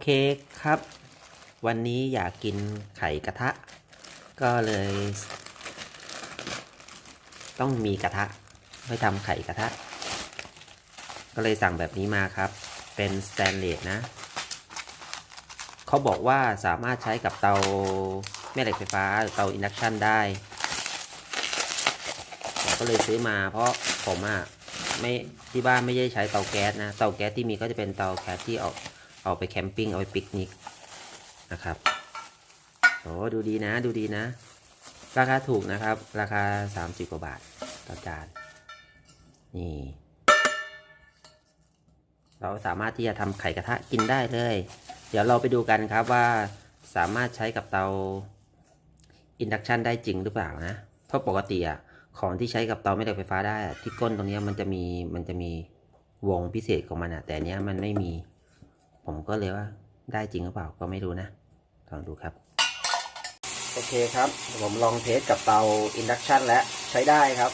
เคครับ วันนี้อยากกินไข่กระทะ ก็เลย ต้องมีกระทะไว้ทำไข่กระทะ ก็เลยสั่งแบบนี้มาครับ เป็นสแตนเลสนะ เขาบอกว่าสามารถใช้กับเตาแม่เหล็กไฟฟ้าหรือเตาอินดักชันได้ผมก็เลยซื้อมาเพราะผมอะไม่ที่บ้านไม่ได้ใช้เตาแก๊สนะ เตาแก๊สที่มีก็จะเป็นเตาแก๊สที่เอา เอาไปแคมปิ้งเอาไปปิกนิกนะครับโอ้ดูดีนะดูดีนะ ราคาถูกนะครับ ราคา 30 กว่าบาทต่อจานนี่ เราสามารถที่จะทำไข่กระทะกินได้เลย เดี๋ยวเราไปดูกันครับว่าสามารถใช้กับเตาอินดักชันได้จริงหรือเปล่านะเพราะปกติอะของที่ใช้กับเตาแม่เหล็กไฟฟ้าได้ที่ก้นตรงนี้มันจะมีมันจะมีวงพิเศษของมันอะแต่เนี้ยมันไม่มี ผมก็เลยว่าได้จริงหรือเปล่าก็ไม่รู้นะลองดูครับ โอเคครับ ผมลองเทสกับเตาอินดักชันแล้วใช้ได้ครับ